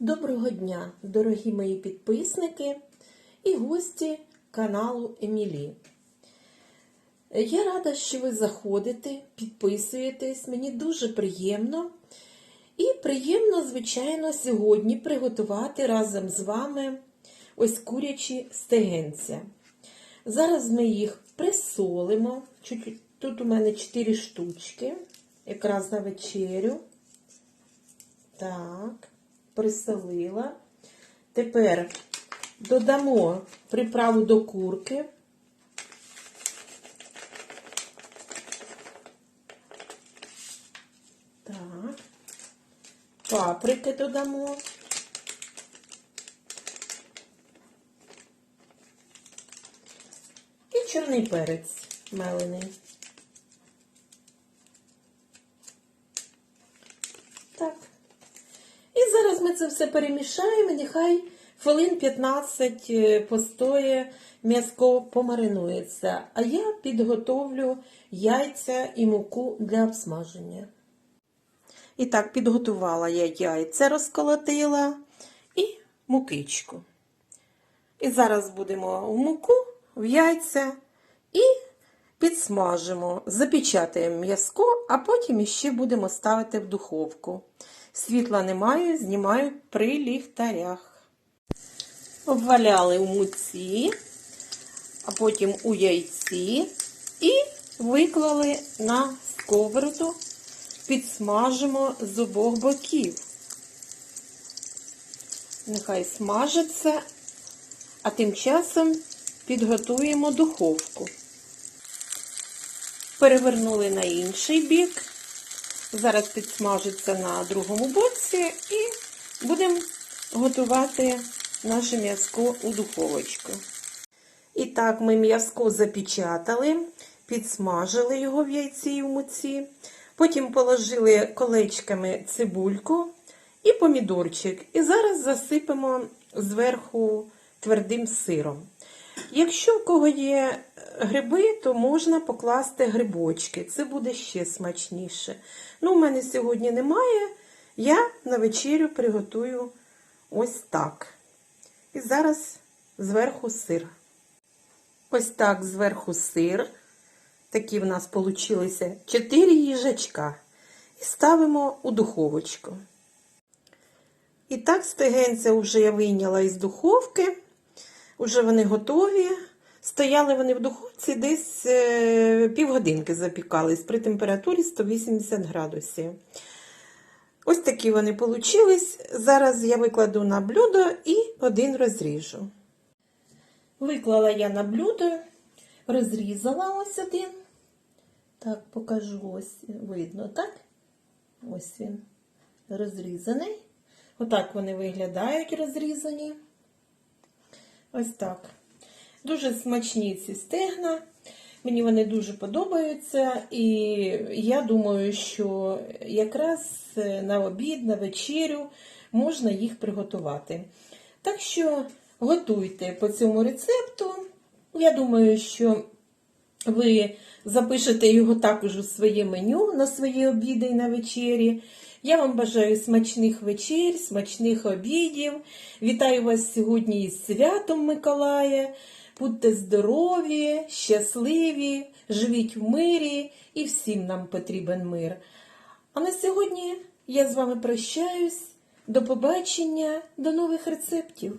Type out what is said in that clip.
Доброго дня, дорогі мої підписники і гості каналу Емілі. Я рада, що ви заходите, підписуєтесь, мені дуже приємно. І приємно, звичайно, сьогодні приготувати разом з вами ось курячі стегенця. Зараз ми їх присолимо. Тут у мене 4 штучки, якраз на вечерю. Так, присолила. Тепер додамо приправу до курки. Так, паприки додамо. І чорний перець мелений. Так. І зараз ми це все перемішаємо, нехай хвилин 15 е, постоє, м'язко помаринується. А я підготовлю яйця і муку для обсмаження. І так, підготувала я яйця, розколотила і мукичку. І зараз будемо в муку, в яйця і підсмажимо, запечатаємо м'язко, а потім іще будемо ставити в духовку. Світла немає, знімаю при ліхтарях. Обваляли у муці, а потім у яйці і виклали на сковороду, підсмажимо з обох боків. Нехай смажиться, а тим часом підготуємо духовку. Перевернули на інший бік. Зараз підсмажиться на другому боці і будемо готувати наше м'язко у духовочку. І так, ми м'язко запечатали, підсмажили його в яйці і в муці. Потім положили колечками цибульку і помідорчик. І зараз засипемо зверху твердим сиром. Якщо в кого є гриби, то можна покласти грибочки. Це буде ще смачніше. Ну, у мене сьогодні немає. Я на вечерю приготую ось так. І зараз зверху сир. Ось так зверху сир. Такі в нас получилися 4 їжачка. І ставимо у духовочку. І так, стегенця вже я вийняла із духовки. Уже вони готові. Стояли вони в духовці десь е, півгодинки запікались при температурі 180 градусів. Ось такі вони получились. Зараз я викладу на блюдо і один розріжу. Виклала я на блюдо, розрізала ось один. Так, покажу ось видно, так? Ось він розрізаний. Отак вони виглядають розрізані. Ось так. Дуже смачні ці стегна. Мені вони дуже подобаються. І я думаю, що якраз на обід, на вечерю можна їх приготувати. Так що готуйте по цьому рецепту. Я думаю, що ви запишете його також у своє меню на свої обіди і на вечері. Я вам бажаю смачних вечер, смачних обідів. Вітаю вас сьогодні із святом Миколая. Будьте здорові, щасливі, живіть в мирі і всім нам потрібен мир. А на сьогодні я з вами прощаюсь. До побачення, до нових рецептів.